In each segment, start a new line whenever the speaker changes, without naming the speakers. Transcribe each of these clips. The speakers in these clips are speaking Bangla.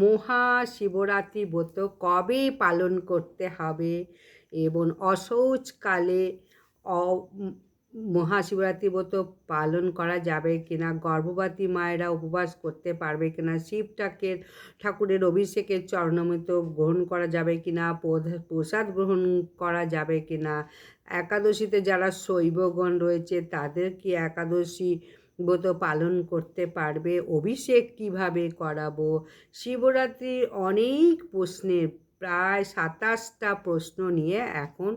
মহাশিবরাত্রি ব্রত কবে পালন করতে হবে? এবং অশৌচকালে অ, মহাশিবরাত্রি ব্রত পালন করা যাবে কিনা? গর্ভবতী মায়েরা উপবাস করতে পারবে কিনা? শিব ঠাকের, ঠাকুরের অভিষেকের চরণামৃত গ্রহণ করা যাবে কিনা? প্রসাদ গ্রহণ করা যাবে কিনা? একাদশীতে যারা শৈবগণ রয়েছে, তাদের কি একাদশী ব্রত পালন করতে পারবে, অভিষেক কীভাবে করাবো? শিবরাত্রির অনেক প্রশ্নের, প্রায় সাতাশটা প্রশ্ন নিয়ে এখন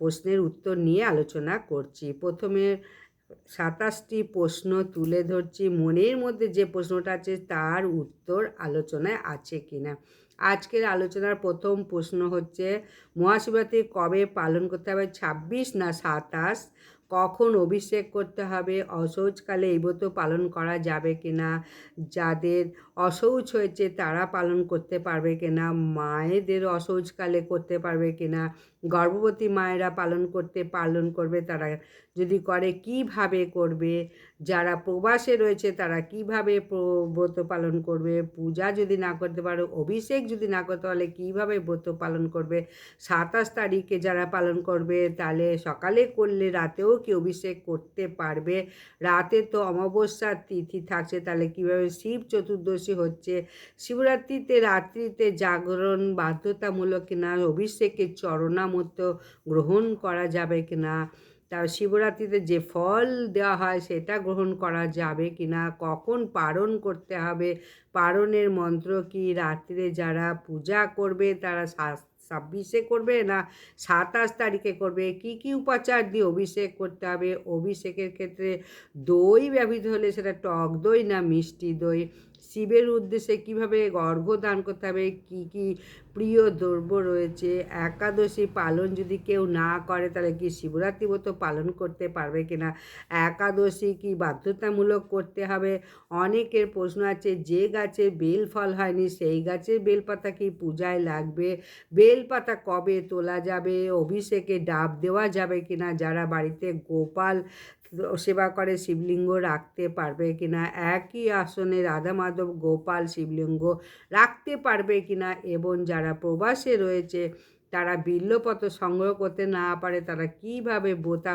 প্রশ্নের উত্তর নিয়ে আলোচনা করছি। প্রথমে সাতাশটি প্রশ্ন তুলে ধরছি। মনের মধ্যে যে প্রশ্নটা আছে তার উত্তর আলোচনায় আছে কি না আজকের আলোচনার প্রথম প্রশ্ন হচ্ছে, মহাশিবরাত্রি কবে পালন করতে হবে? ছাব্বিশ না সাতাশ? কখন অভিষেক করতে হবে? অশৌচকালে এই ব্রত পালন করা যাবে কি না যাদের অশৌচ হয়েছে তারা পালন করতে পারবে কিনা? মায়েদের অশৌচকালে করতে পারবে কিনা? গর্ভবতী মায়েরা পালন করতে পালন করবে, তারা যদি করে কীভাবে করবে, যারা প্রবাসে রয়েছে তারা কীভাবে ব্রত পালন করবে, পূজা যদি না করতে পারে, অভিষেক যদি না করতে পারলে কীভাবে ব্রত পালন করবে, সাতাশ তারিখে যারা পালন করবে তাহলে সকালে করলে রাতেও কি অভিষেক করতে পারবে? রাতে তো অমাবস্যার তিথি থাকছে, তাহলে কীভাবে শিব চতুর্দশী হচ্ছে? শিবরাত্রিতে, রাত্রিতে জাগরণ বাধ্যতামূলক কিনা, অভিষেকের চরণামত গ্রহণ করা যাবে কি না? তার শিবরাত্রিতে যে ফল দেওয়া হয় সেটা গ্রহণ করা যাবে কি না? কখন পারণ করতে হবে? পারণের মন্ত্র কি রাত্রে যারা পূজা করবে তারা ছাব্বিশে করবে না সাতাশ তারিখে করবে? কি কি উপাচার দিয়ে অভিষেক করতে হবে? অভিষেকের ক্ষেত্রে দই ব্যবহৃত হলে সেটা টক দই না মিষ্টি দই? শিবের উদ্দেশ্যে কীভাবে অর্ঘ্য দান করতে হবে? কি কি প্রিয় দ্রব্য রয়েছে। একাদশী পালন যদি কেউ না করে, তাহলে কি শিবরাত্রি ব্রত পালন করতে পারবে কিনা? একাদশী কি বাধ্যতামূলক করতে হবে? অনেকের প্রশ্ন আছে, যে গাছে বেল ফল হয়নি, সেই গাছের বেলপাতা কি পূজায় লাগবে? বেলপাতা কবে তোলা যাবে? অভিষেকে ডাব দেওয়া যাবে কি না যারা বাড়িতে গোপাল সেবা করে, শিবলিঙ্গ রাখতে পারবে কি না একই আসনে রাধা মাধব গোপাল, শিবলিঙ্গ রাখতে পারবে কি না এবং যারা প্রবাসে রয়েছে, তারা বিল্লপত্র সংগ্রহ করতে না পারে, তারা কীভাবে বোতা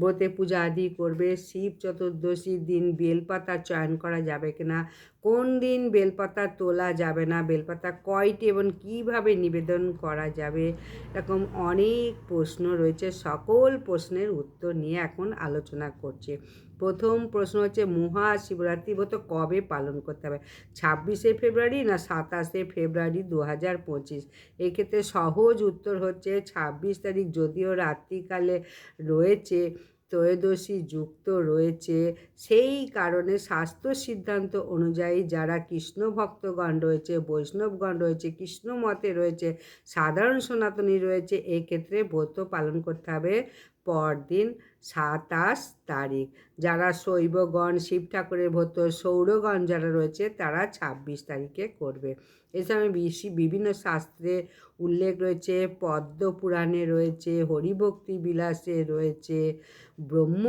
ব্রতে পূজা আদি করবে? শিব চতুর্দশীর দিন বেলপাতা চয়ন করা যাবে কিনা কোন দিন বেলপাতা তোলা যাবে না? বেলপাতা কয়টি এবং কীভাবে নিবেদন করা যাবে? এরকম অনেক প্রশ্ন রয়েছে। সকল প্রশ্নের উত্তর নিয়ে এখন আলোচনা করছি। প্রথম প্রশ্ন হচ্ছে, মহাশিবরাত্রি ব্রত কবে পালন করতে হবে? ছাব্বিশে ফেব্রুয়ারি না সাতাশে ফেব্রুয়ারি দু হাজার পঁচিশ? এক্ষেত্রে সহজ উত্তর হচ্ছে, ছাব্বিশ তারিখ যদিও রাত্রিকালে রয়েছে, ত্রয়োদশী যুক্ত রয়েছে, সেই কারণে স্বাস্থ্য সিদ্ধান্ত অনুযায়ী যারা কৃষ্ণ ভক্তগণ রয়েছে, বৈষ্ণবগণ রয়েছে, কৃষ্ণ মতে রয়েছে, সাধারণ সনাতনী রয়েছে, এক্ষেত্রে ব্রত পালন করতে হবে পরদিন। সাতাশ তারিখ। যারা শৈবগণ শিব ঠাকুরের ভক্ত, সৌরগণ যারা রয়েছে, তারা ছাব্বিশ তারিখে করবে। এছাড়া বিভিন্ন শাস্ত্রে উল্লেখ রয়েছে পদ্ম পুরাণে রয়েছে, হরিভক্তি বিলাসে রয়েছে, ব্রহ্ম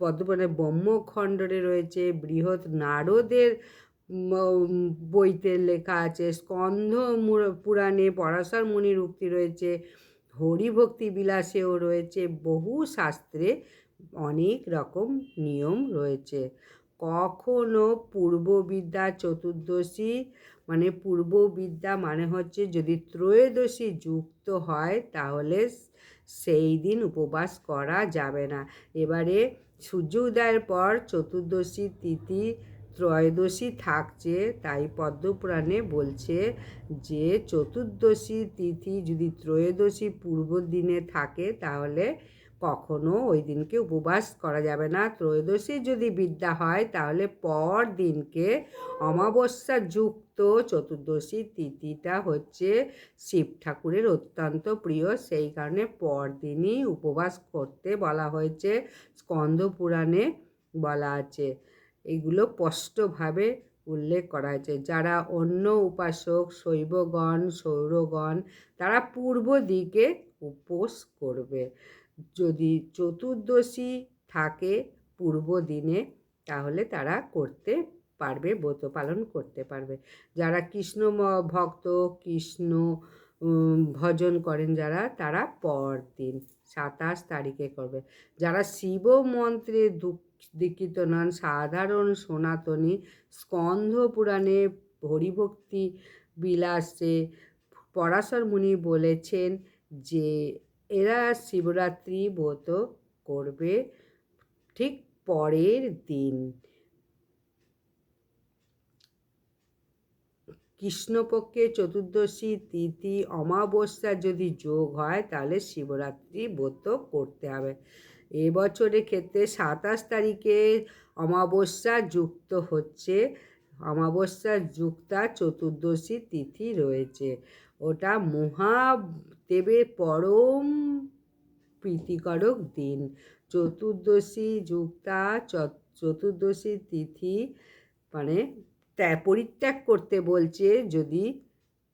পদ্মপুরাণে ব্রহ্মখণ্ডরে রয়েছে, বৃহৎ নারদের বইতে লেখা আছে স্কন্ধ পুরাণে পরাশর মুনির উক্তি রয়েছে হরিভক্তি বিলাসেও রয়েছে, বহু শাস্ত্রে অনেক রকম নিয়ম রয়েছে। কখনো পূর্ববিদ্যা চতুর্দশী মানে পূর্ববিদ্যা মানে হচ্ছে যদি ত্রয়োদশী যুক্ত হয় তাহলে সেই দিন উপবাস করা যাবে না। এবারে সূর্য উদয়ের পর চতুর্দশী তিথি ত্রয়োদশী থাকছে, তাই পদ্মপুরাণে বলছে যে চতুর্দশী তিথি যদি ত্রয়োদশী পূর্ব দিনে থাকে, তাহলে কখনো ওই দিনকে উপবাস করা যাবে না। ত্রয়োদশী যদি বিদ্যা হয়, তাহলে পর দিনকে অমাবস্যা যুক্ত চতুর্দশী তিথিটা হচ্ছে শিব ঠাকুরের অত্যন্ত প্রিয়। সেই কারণে পরদিনই উপবাস করতে বলা হয়েছে। স্কন্দ পুরাণে বলা আছে। এগুলো স্পষ্টভাবে উল্লেখ করা হয়েছে। যারা অন্য উপাসক, শৈবগণ, সৌরগণ, তারা পূর্ব দিকে উপোস করবে। যদি চতুর্দশী থাকে পূর্ব দিনে, তাহলে তারা করতে পারবে, ব্রত পালন করতে পারবে। যারা কৃষ্ণ ভক্ত, কৃষ্ণ ভজন করেন যারা, তারা পরদিন সাতাশ তারিখে করবে। যারা শিব মন্ত্রে দুঃখ দীক্ষিত নন। সাধারণ সনাতনী স্কন্ধ পুরাণে হরিভক্তি বিলাসে পরাশর মুনি বলেছেন যে, এরা শিবরাত্রি ব্রত করবে ঠিক পরের দিন। কৃষ্ণপক্ষে চতুর্দশী তিথি অমাবস্যা যদি যোগ হয়, তাহলে শিবরাত্রি ব্রত করতে হবে। এবছরের ক্ষেত্রে সাতাশ তারিখে অমাবস্যা যুক্ত হচ্ছে। অমাবস্যা যুক্তা চতুর্দশী তিথি রয়েছে। ওটা মহাদেবের পরম প্রীতিকরক দিন। চতুর্দশী যুক্তা চতুর্দশী তিথি মানে ত্যাগ পরিত্যাগ করতে বলছে যদি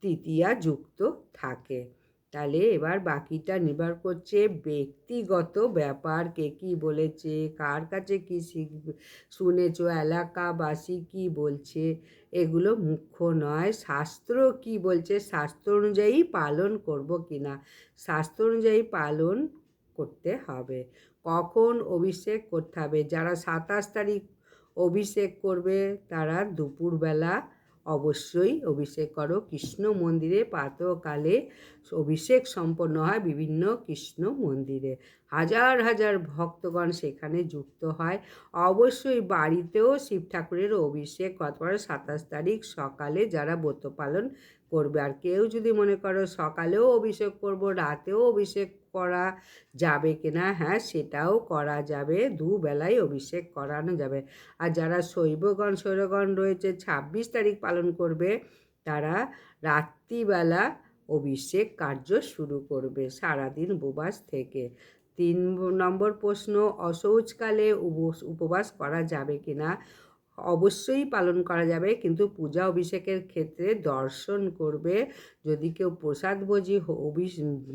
তৃতীয়া যুক্ত থাকে। তাহলে এবার বাকিটা নির্ভর করছে ব্যক্তিগত ব্যাপার কে কী বলেছে? কার কাছে কী শিখবে? শুনেছ এলাকাবাসী কি বলছে? এগুলো মুখ্য নয়। শাস্ত্র কি বলছে? শাস্ত্র অনুযায়ী পালন করব কি না? শাস্ত্র অনুযায়ী পালন করতে হবে। কখন অভিষেক করতে হবে? যারা সাতাশ তারিখ অভিষেক করবে, তারা দুপুরবেলা অবশ্যই অভিষেক করো। কৃষ্ণ মন্দিরে প্রাতকালে অভিষেক সম্পন্ন হয় বিভিন্ন কৃষ্ণ মন্দিরে। হাজার হাজার ভক্তগণ সেখানে যুক্ত হয়। অবশ্যই বাড়িতেও শিব ঠাকুরের অভিষেক করতে সাতাশ তারিখ সকালে যারা ব্রত পালন করবে। আর কেউ যদি মনে করো সকালেও অভিষেক করব, রাতেও অভিষেক করা যাবে কিনা হ্যাঁ সেটাও করা যাবে। দুবেলায় অভিষেক করানো যাবে। আর যারা শৈবগণ, শৈরগণ রয়েছে, ছাব্বিশ তারিখ পালন করবে, তারা রাত্রিবেলা অভিষেক কার্য শুরু করবে সারাদিন উপবাস থেকে। তিন নম্বর প্রশ্ন অশৌচকালে উপ- উপবাস করা যাবে কিনা? অবশ্যই পালন করা যাবে। কিন্তু পূজা অভিষেকের ক্ষেত্রে দর্শন করবে। যদি কেউ প্রসাদ ভোজি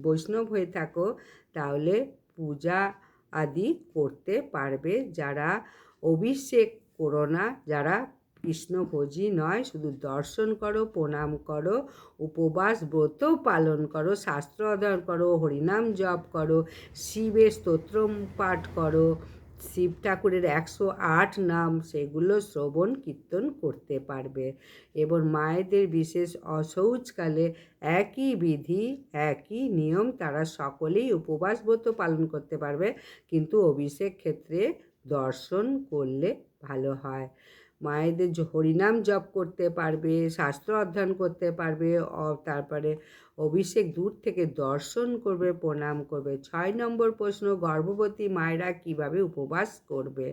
বৈষ্ণব হয়ে থাকো, তাহলে পূজা আদি করতে পারবে। যারা অভিষেক করো না, যারা কৃষ্ণভোজী নয়, শুধু দর্শন করো, প্রণাম করো, উপবাস, ব্রত পালন করো, শাস্ত্র অধ্যয়ন করো, হরিনাম জপ করো, শিবের স্তোত্র পাঠ করো শিব ঠাকুরের একশো আট নাম সেগুলো শ্রবণ কীর্তন করতে পারবে। এবং মায়েদের বিশেষ অশৌচকালে একই বিধি, একই নিয়ম তারা সকলেই উপবাস ব্রত পালন করতে পারবে। কিন্তু অভিষেক ক্ষেত্রে দর্শন করলে ভালো হয়। মায়েদের হরিনাম জপ করতে পারবে, শাস্ত্র অধ্যয়ন করতে পারবে তারপরে অভিষেক দূর থেকে দর্শন করবে, প্রণাম করবে। ছয় নম্বর প্রশ্ন, গর্ভবতী মায়েরা কীভাবে উপবাস করবে?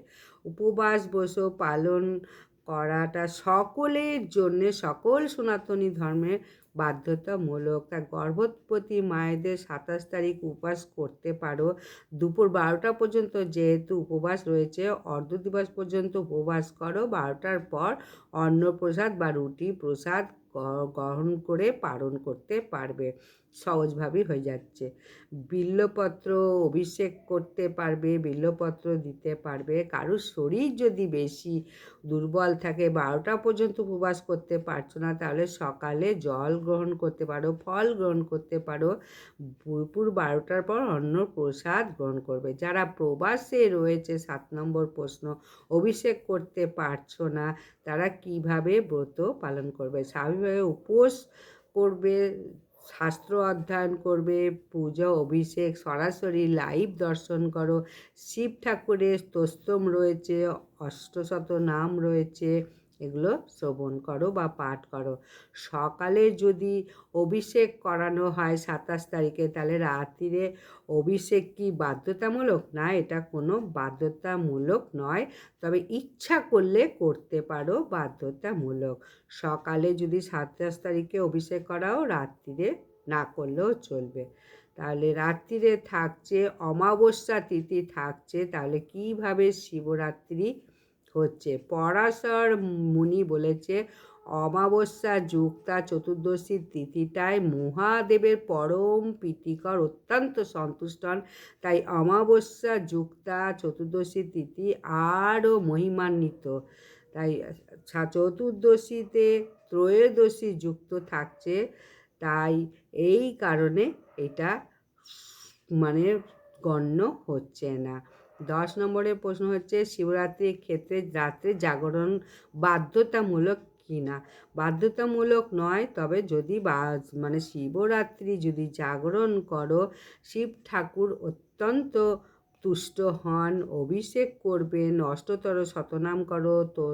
উপবাস, বসো, পালন করাটা সকলের জন্যে, সকল সনাতনী ধর্মের বাধ্যতামূলক। তা গর্ভবতী মায়েদের সাতাশ তারিখ উপবাস করতে পারো। দুপুর বারোটা পর্যন্ত যেহেতু উপবাস রয়েছে, অর্ধ দিবস পর্যন্ত উপবাস করো। বারোটার পর অন্নপ্রসাদ বা রুটি প্রসাদ গ্রহণ করে পালন করতে পারবে। সহজভাবেই হয়ে যাচ্ছে। বিল্লপত্র অভিষেক করতে পারবে, বিল্লপত্র দিতে পারবে। কারোর শরীর যদি বেশি দুর্বল থাকে, বারোটা পর্যন্ত উপবাস করতে পারছ না, তাহলে সকালে জল গ্রহণ করতে পারো, ফল গ্রহণ করতে পারো। দুপুর বারোটার পর অন্ন প্রসাদ গ্রহণ করবে। যারা প্রবাসে রয়েছে, সাত নম্বর প্রশ্ন, অভিষেক করতে পারছ না তারা কীভাবে ব্রত পালন করবে? স্বাভাবিকভাবে উপোস করবে, শাস্ত্র অধ্যয়ন করবে, পূজা, অভিষেক, সরাসরি লাইভ দর্শন করো, শিব ঠাকুরের স্তোস্তম রয়েছে, অষ্টশত নাম রয়েছে এগুলো শ্রবণ করো বা পাঠ করো। সকালে যদি অভিষেক করানো হয় সাতাশ তারিখে, তাহলে রাত্রিরে অভিষেক কি বাধ্যতামূলক? না, এটা কোনো বাধ্যতামূলক নয়। তবে ইচ্ছা করলে করতে পারো, বাধ্যতামূলক। সকালে যদি সাতাশ তারিখে অভিষেক করাও, রাত্রিরে না করলেও চলবে। তাহলে রাত্রিরে থাকছে, অমাবস্যা তিথি থাকছে, তাহলে কীভাবে শিবরাত্রি হচ্ছে। পরাশর মুনি বলেছে, অমাবস্যা যুক্তা চতুর্দশীর তিথিটায় মহাদেবের পরম প্রীতিকর অত্যন্ত সন্তুষ্ট হন তাই অমাবস্যা যুক্তা চতুর্দশীর তিথি আরও মহিমান্বিত। তাই চতুর্দশীতে ত্রয়োদশী যুক্ত থাকছে। তাই এই কারণে এটা মানে গণ্য হচ্ছে না। দশ নম্বরের প্রশ্ন হচ্ছে, শিবরাত্রির ক্ষেত্রে রাত্রে জাগরণ বাধ্যতামূলক কি না বাধ্যতামূলক নয়, তবে যদি মানে শিবরাত্রি যদি জাগরণ করো, শিব ঠাকুর অত্যন্ত তুষ্ট হন, অভিষেক করবেন, অষ্টতর শতনাম করো, তো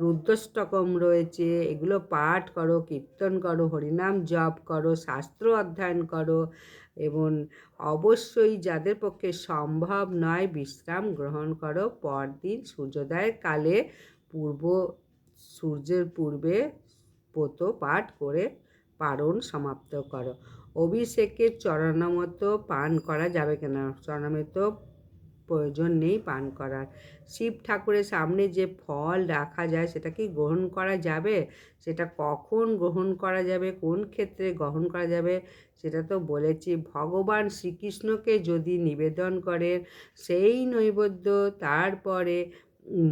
রুদ্রষ্টকম রয়েছে, এগুলো পাঠ করো, কীর্তন করো, হরিনাম জপ করো, শাস্ত্র অধ্যয়ন করো এবং অবশ্যই যাদের পক্ষে সম্ভব নয় বিশ্রাম গ্রহণ করো, পরদিন সূর্যোদয়ের কালে পূর্ব, সূর্যের পূর্বে পোত পাঠ করে পারণ সমাপ্ত করো। অভিষেকের চরণামত পান করা যাবে কেন? চরণামত প্রয়োজন নেই পান করার। শিব ঠাকুরের সামনে যে ফল রাখা যায়, সেটা কি গ্রহণ করা যাবে? সেটা কখন গ্রহণ করা যাবে? কোন ক্ষেত্রে গ্রহণ করা যাবে? সেটা তো বলেছি। ভগবান শ্রীকৃষ্ণকে যদি নিবেদন করেন, সেই নৈবেদ্য তারপরে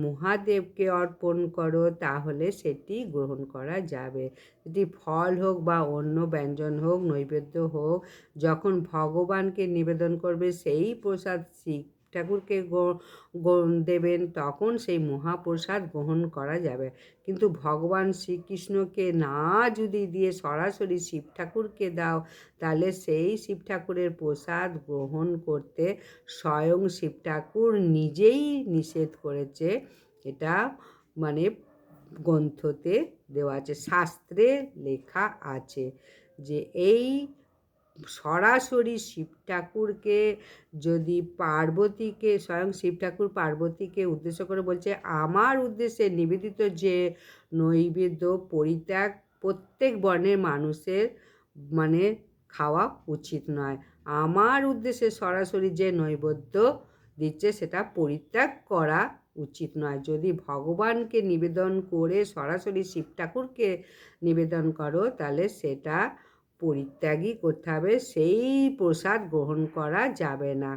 মহাদেবকে অর্পণ করো, তাহলে সেটি গ্রহণ করা যাবে। যদি ফল হোক বা অন্য ব্যঞ্জন হোক, নৈবেদ্য হোক, যখন ভগবানকে নিবেদন করবে, সেই প্রসাদ শিব ঠাকুরকে দেবেন তখন সেই মহাপ্রসাদ গ্রহণ করা যাবে। কিন্তু ভগবান শ্রীকৃষ্ণকে না যদি দিয়ে সরাসরি শিব ঠাকুরকে দাও, তাহলে সেই শিব ঠাকুরের প্রসাদ গ্রহণ করতে স্বয়ং শিব ঠাকুর নিজেই নিষেধ করেছে। এটা মানে গ্রন্থতে দেওয়া আছে, শাস্ত্রে লেখা আছে যে এই সরাসরি শিব ঠাকুরকে যদি পার্বতীকে, স্বয়ং শিব ঠাকুর পার্বতীকে উদ্দেশ্য করে বলছে, আমার উদ্দেশ্যে নিবেদিত যে নৈবেদ্য পরিত্যাগ প্রত্যেক বর্ণের মানুষের মানে খাওয়া উচিত নয়। আমার উদ্দেশ্যে সরাসরি যে নৈবেদ্য দিচ্ছে, সেটা পরিত্যাগ করা উচিত নয়। যদি ভগবানকে নিবেদন করে সরাসরি শিব ঠাকুরকে নিবেদন করো, তাহলে সেটা পরিত্যাগই করতে হবে, সেই প্রসাদ গ্রহণ করা যাবে না।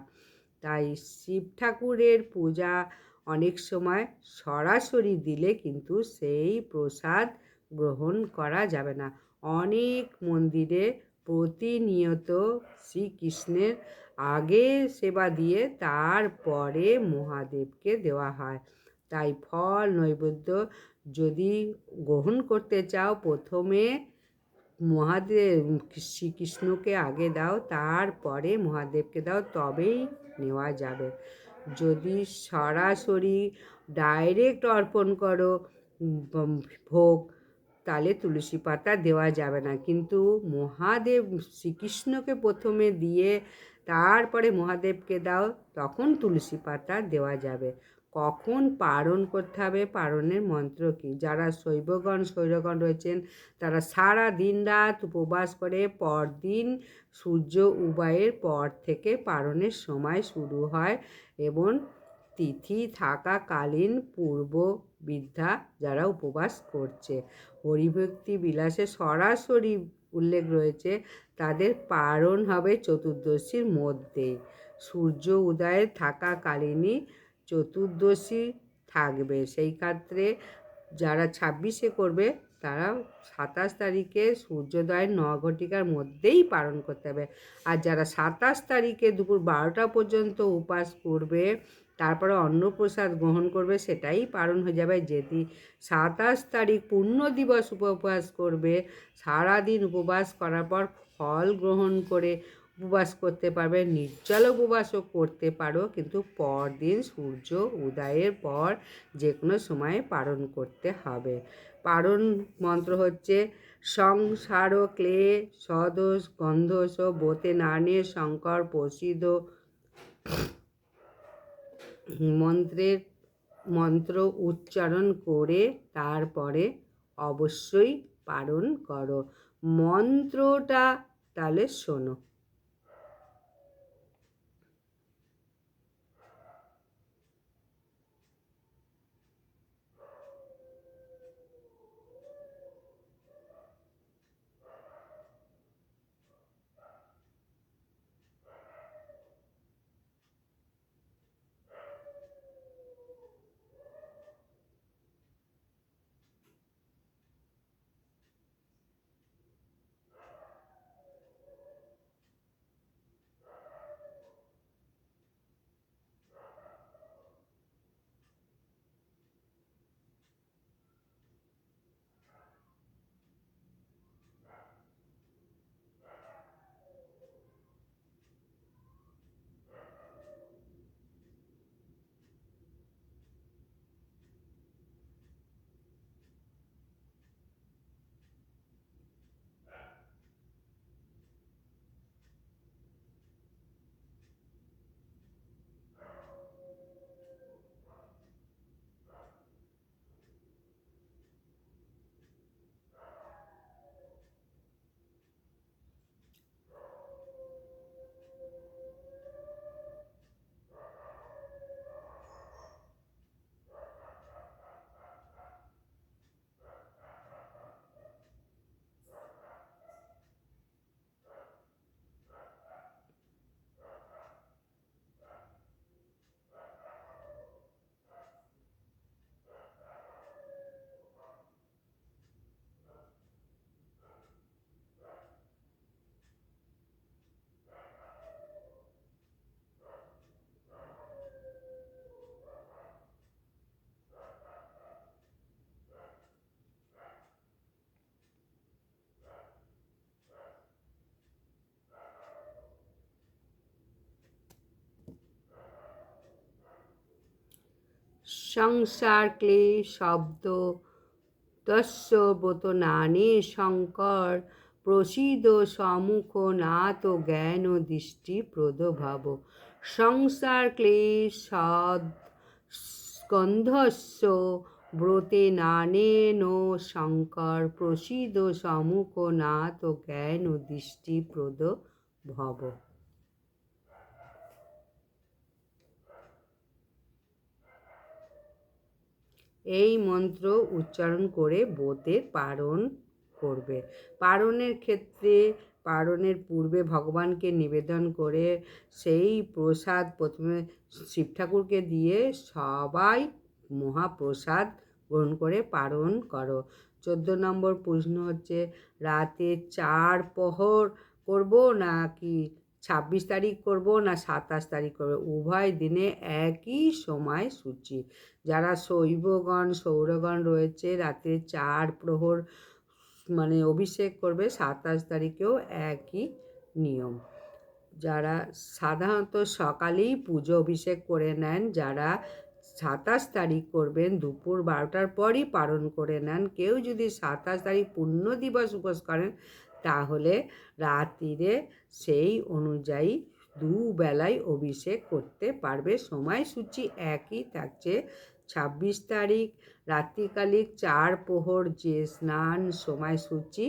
তাই শিব ঠাকুরের পূজা অনেক সময় সরাসরি দিলে কিন্তু সেই প্রসাদ গ্রহণ করা যাবে না। অনেক মন্দিরে প্রতিনিয়ত শ্রীকৃষ্ণের আগে সেবা দিয়ে তারপরে মহাদেবকে দেওয়া হয়। তাই ফল, নৈবেদ্য যদি গ্রহণ করতে চাও, প্রথমে মহাদেব, শ্রীকৃষ্ণকে আগে দাও, তারপরে মহাদেবকে দাও, তবেই নেওয়া যাবে। যদি সরাসরি ডাইরেক্ট অর্পণ করো ভোগ, তাহলে তুলসী পাতা দেওয়া যাবে না। কিন্তু মহাদেব শ্রীকৃষ্ণকে প্রথমে দিয়ে, তারপরে মহাদেবকে দাও, তখন তুলসী পাতা দেওয়া যাবে। কখন পারণ করতে হবে? পারণের মন্ত্র কী? যারা শৈবগণ, শৈরগণ রয়েছেন, তারা সারা দিন রাত উপবাস করে পরদিন সূর্য উদয়ের পর থেকে পারণের সময় শুরু হয় এবং তিথি থাকাকালীন পূর্ব বিদ্যা যারা উপবাস করছে। হরিভক্তি বিলাসে সরাসরি উল্লেখ রয়েছে, তাদের পারণ হবে চতুর্দশীর মধ্যেই সূর্য উদয়ে থাকাকালীনই চতুর্দশী থাকবে। সেই ক্ষেত্রে যারা ছাব্বিশে করবে, তারা সাতাশ তারিখে সূর্যোদয়ের ন ঘটিকার মধ্যেই পালন করতে হবে। আর যারা সাতাশ তারিখে দুপুর বারোটা পর্যন্ত উপাস করবে, তারপরে অন্নপ্রসাদ গ্রহণ করবে, সেটাই পালন হয়ে যাবে। যদি সাতাশ তারিখ পূর্ণ দিবস উপবাস করবে, সারাদিন উপবাস করার পর ফল গ্রহণ করে উপবাস করতে পারবে, নির্জল উপবাসও করতে পারো, কিন্তু পরদিন সূর্য উদয়ের পর যে কোনো সময়ে পালন করতে হবে। পারণ মন্ত্র হচ্ছে, সংসার ক্লে সদোষ গন্ধস বোতে নানে শঙ্কর প্রসিদ্ধ মন্ত্রের মন্ত্র উচ্চারণ করে তারপরে অবশ্যই পালন করো। মন্ত্রটা তাহলে শোনো। সংসার ক্লেশ শব্দ তস্য নানে শঙ্কর প্রসিদ সম্মুখ নাত জ্ঞান দৃষ্টি প্রদভাব। সংসার ক্লেশ সদ স্কন্ধস্য ব্রতে নানেন শঙ্কর প্রসিদ সম্মুখ নাত জ্ঞান দৃষ্টি প্রদ ভব এই মন্ত্র উচ্চারণ করে বোতে পারণ করবে। পারণের ক্ষেত্রে, পারণের পূর্বে ভগবানকে নিবেদন করে সেই প্রসাদ প্রথমে শিব ঠাকুরকে দিয়ে সবাই মহাপ্রসাদ গ্রহণ করে পারণ করো। চোদ্দ নম্বর প্রশ্ন হচ্ছে, রাতে চার প্রহর করব নাকি ছাব্বিশ তারিখ করব না সাতাশ তারিখ করব? উভয় দিনে একই সময় সূচি। যারা শৈবগণ, সৌরগণ রয়েছে রাতে চার প্রহর মানে অভিষেক করবে, সাতাশ তারিখেও একই নিয়ম। যারা সাধারণত সকালেই পুজো অভিষেক করে নেন, যারা সাতাশ তারিখ করবেন, দুপুর বারোটার পরই পালন করে নেন, কেউ যদি সাতাশ তারিখ পূর্ণ দিবস উপোস করেন তাহলে রাত্রিরে সেই অনুযায়ী দুবেলায় অভিষেক করতে পারবে। সময়সূচি একই থাকছে। ছাব্বিশ তারিখ, রাত্রিকালিক চার প্রহর যে স্নান সময়সূচি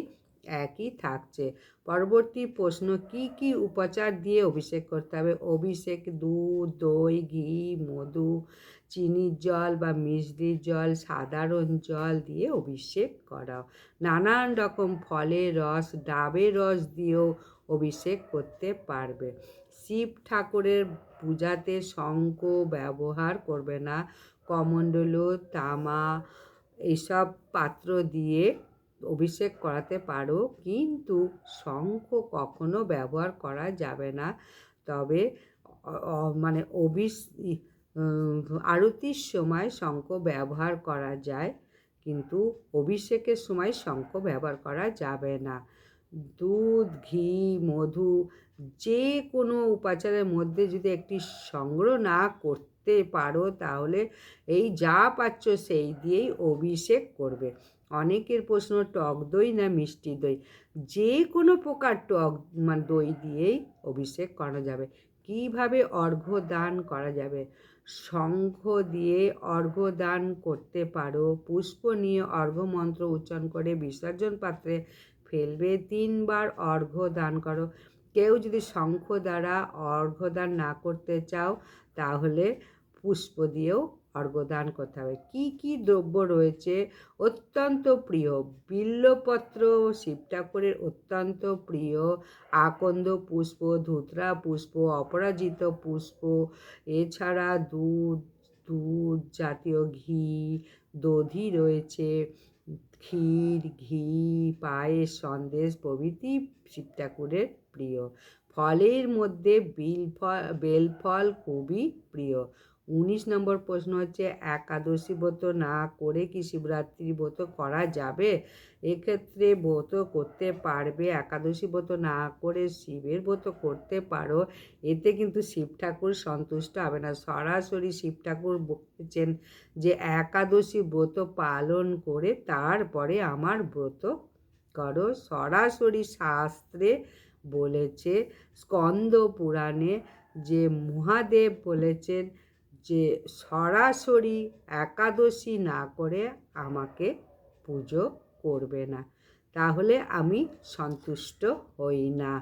একই থাকছে। পরবর্তী প্রশ্ন, কি কি উপচার দিয়ে অভিষেক করতে হবে? অভিষেক দুধ, দই, ঘি, মধু চিনির জল বা মিষ্টির জল, সাধারণ জল দিয়ে অভিষেক করাও। নানান রকম ফলের রস, ডাবের রস দিয়েও অভিষেক করতে পারবে। শিব ঠাকুরের পূজাতে শঙ্খ ব্যবহার করবে না। কমণ্ডল, তামা এইসব পাত্র দিয়ে অভিষেক করাতে পারো। কিন্তু শঙ্খ কখনো ব্যবহার করা যাবে না। তবে মানে অভিষ আরতির সময় শঙ্খ ব্যবহার করা যায়, কিন্তু অভিষেকের সময় শঙ্খ ব্যবহার করা যাবে না। দুধ, ঘি, মধু যে কোনো উপাচারের মধ্যে যদি একটি সংগ্রহ না করতে পারো, তাহলে এই যা পাচ্ছ সেই দিয়েই অভিষেক করবে। অনেকের প্রশ্ন, টক দই না মিষ্টি দই? যে কোনো প্রকার টক মানে দই দিয়েই অভিষেক করা যাবে। কীভাবে অর্ঘ্য দান করা যাবে? শঙ্খ দিয়ে অর্ঘ দান করতে পারো। পুষ্প নিয়ে অর্ঘমন্ত্র উচ্চারণ করে বিসর্জন পাত্রে ফেলবে। তিনবার অর্ঘ দান করো। কেউ যদি শঙ্খ দ্বারা অর্ঘ্যদান না করতে চাও, তাহলে পুষ্প দিয়েও অর্ঘ্যদান করতে হবে কী কী দ্রব্য রয়েছে? অত্যন্ত প্রিয়। বিল্লপত্র, শিব ঠাকুরের অত্যন্ত প্রিয়। আকন্দ পুষ্প, ধুতরা পুষ্প, অপরাজিত পুষ্প। এছাড়া দুধ দুধ জাতীয় ঘি, দধি রয়েছে। ক্ষীর, ঘি, পায়েস, সন্দেশ প্রভৃতি শিব ঠাকুরের প্রিয়। ফলের মধ্যে বিল ফল বেলফল খুবই প্রিয়। উনিশ নম্বর প্রশ্ন হচ্ছে, একাদশী ব্রত না করে কি শিবরাত্রি ব্রত করা যাবে? এক্ষেত্রে ব্রত করতে পারবে, একাদশী ব্রত না করে শিবের ব্রত করতে পারো। এতে কিন্তু শিব ঠাকুর সন্তুষ্ট হবে না। সরাসরি শিব ঠাকুর বলছেন যে, একাদশী ব্রত পালন করে তারপরে আমার ব্রত করো। সরাসরি শাস্ত্রে বলেছে, স্কন্দ পুরাণে যে মহাদেব বলেছেন যে সরাসরি একাদশী না করে আমাকে পুজো করবে না, তাহলে আমি সন্তুষ্ট হই না।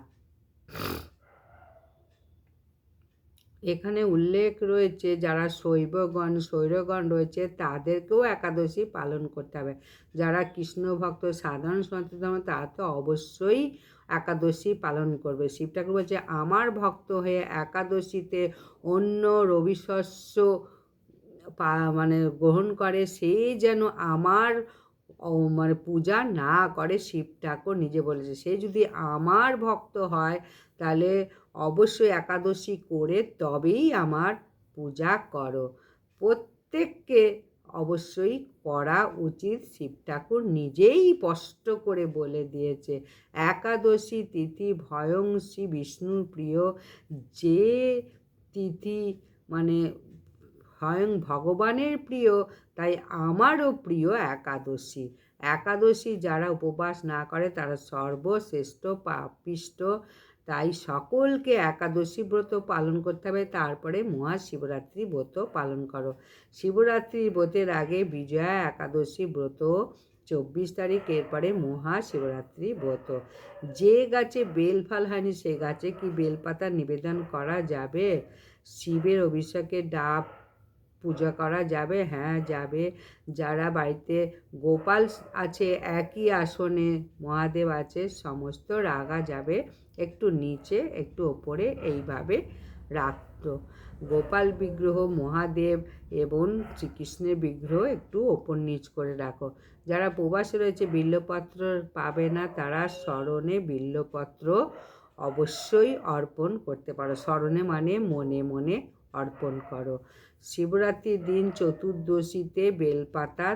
এখানে উল্লেখ রয়েছে, যারা শৈবগণ, শৈরগণ রয়েছে, তাদেরকেও একাদশী পালন করতে হবে। যারা কৃষ্ণ ভক্ত সাধারণ সনাতন তারা তো অবশ্যই একাদশী পালন করবে। শিব ঠাকুর বলছে, আমার ভক্ত হয়ে একাদশীতে অন্য রবি রবিশস্য মানে গ্রহণ করে, সে যেন আমার মানে পূজা না করে শিব ঠাকুর নিজে বলেছে। সে যদি আমার ভক্ত হয়, তাহলে অবশ্যই একাদশী করে তবেই আমার পূজা করো। প্রত্যেককে অবশ্যই করা উচিত। শিব ঠাকুর নিজেই স্পষ্ট করে বলে দিয়েছে, একাদশী তিথি ভয়ংশী বিষ্ণুর প্রিয়। যে তিথি মানে স্বয়ং ভগবানের প্রিয়, তাই আমারও প্রিয় একাদশী। একাদশী যারা উপবাস না করে, তারা সর্বশ্রেষ্ঠ পাপিষ্ট তাই সকলকে একাদশী ব্রত পালন করতে হবে, তারপরে মহাশিবরাত্রি ব্রত পালন করো। শিবরাত্রি ব্রতের আগে বিজয়া একাদশী ব্রত, চব্বিশ তারিখ, এরপরে মহাশিবরাত্রি ব্রত। যে গাছে বেল ফল হয়নি, সে গাছে কি বেলপাতা নিবেদন করা যাবে? শিবের অভিষেকে ডাব পূজা করা যাবে? হ্যাঁ যাবে। যারা বাড়িতে গোপাল আছে একই আসনে মহাদেব আছে সমস্ত রাগা যাবে একটু নিচে একটু ওপরে এইভাবে রাখত গোপাল বিগ্রহ মহাদেব এবং শ্রীকৃষ্ণের বিগ্রহ একটু ওপর নিচ করে রাখো। যারা প্রবাসে রয়েছে বিল্লপত্র পাবে না তারা স্মরণে বিল্লপত্র অবশ্যই অর্পণ করতে পারো। স্মরণে মানে মনে মনে অর্পণ করো। শিবরাত্রির দিন চতুর্দশীতে বেলপাতা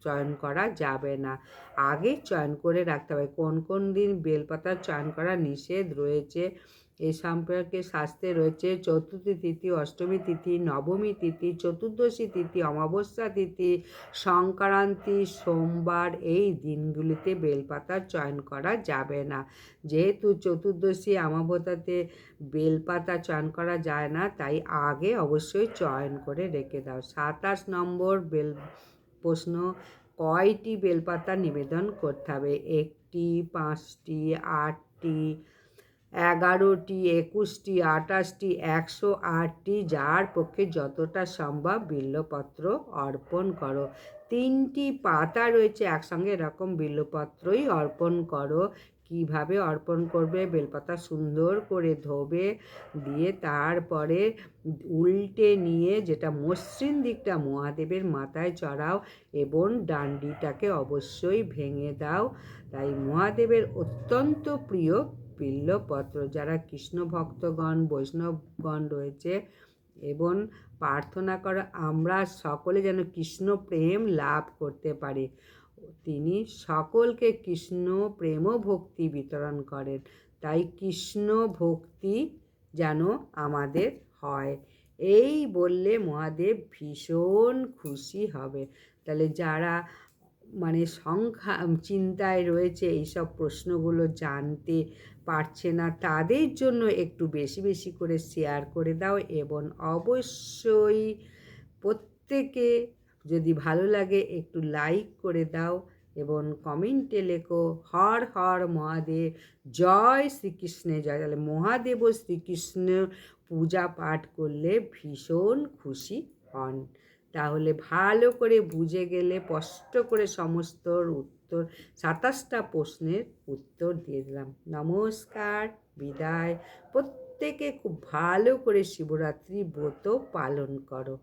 চয়ন করা যাবে না। আগে চয়ন করে রাখতে হবে। কোন কোন দিন বেলপাতা চয়ন করা নিষেধ রয়েছে? এ সম্পর্কে শাস্ত্রে রয়েছে, চতুর্থী তিথি, অষ্টমী তিথি, নবমী তিথি, চতুর্দশী তিথি, অমাবস্যা তিথি, সংক্রান্তি, সোমবার, এই দিনগুলিতে বেলপাতা চয়ন করা যাবে না। যেহেতু চতুর্দশী আমাবতাতে বেলপাতা চয়ন করা যায় না, তাই আগে অবশ্যই চয়ন করে রেখে দাও। সাতাশ নম্বর বেল, প্রশ্ন, কয়টি বেলপাতা নিবেদন করতে হবে? একটি, পাঁচটি, আটটি এগারোটি, একুশটি আটাশটি একশো আটটি, যার পক্ষে যতটা সম্ভব বিল্লপত্র অর্পণ করো। তিনটি পাতা রয়েছে একসঙ্গে, এরকম বিল্লপত্রই অর্পণ করো। কীভাবে অর্পণ করবে? বেলপাতা সুন্দর করে ধোবে, দিয়ে তারপরে উল্টে নিয়ে যেটা মসৃণ দিকটা মহাদেবের মাথায় চড়াও এবং ডান্ডিটাকে অবশ্যই ভেঙে দাও। তাই মহাদেবের অত্যন্ত প্রিয় বিল্লপত্র যারা কৃষ্ণ ভক্তগণ, বৈষ্ণবগণ রয়েছে এবং প্রার্থনা করে, আমরা সকলে যেন কৃষ্ণ প্রেম লাভ করতে পারি। তিনি সকলকে কৃষ্ণ প্রেম ভক্তি বিতরণ করেন। তাই কৃষ্ণ ভক্তি যেন আমাদের হয়। এই বললে মহাদেব ভীষণ খুশি হবে। তাহলে যারা মানে সংখ্যা চিন্তায় রয়েছে এইসব প্রশ্নগুলো জানতে পারছে না। তাদের জন্য একটু বেশি বেশি করে শেয়ার করে দাও এবং অবশ্যই প্রত্যেকে যদি ভালো লাগে একটু লাইক করে দাও এবং কমেন্টে লেখো, হর হর মহাদেব, জয় শ্রীকৃষ্ণে। জয়, তাহলে মহাদেব ও শ্রীকৃষ্ণ পূজা পাঠ করলে ভীষণ খুশি হন। তাহলে ভালো করে বুঝে গেলে, স্পষ্ট করে সমস্ত উত্তর, সাতাশটা প্রশ্নের উত্তর দিয়ে দিলাম। নমস্কার, বিদায়। প্রত্যেকে খুব ভালো করে শিবরাত্রি ব্রত পালন করো।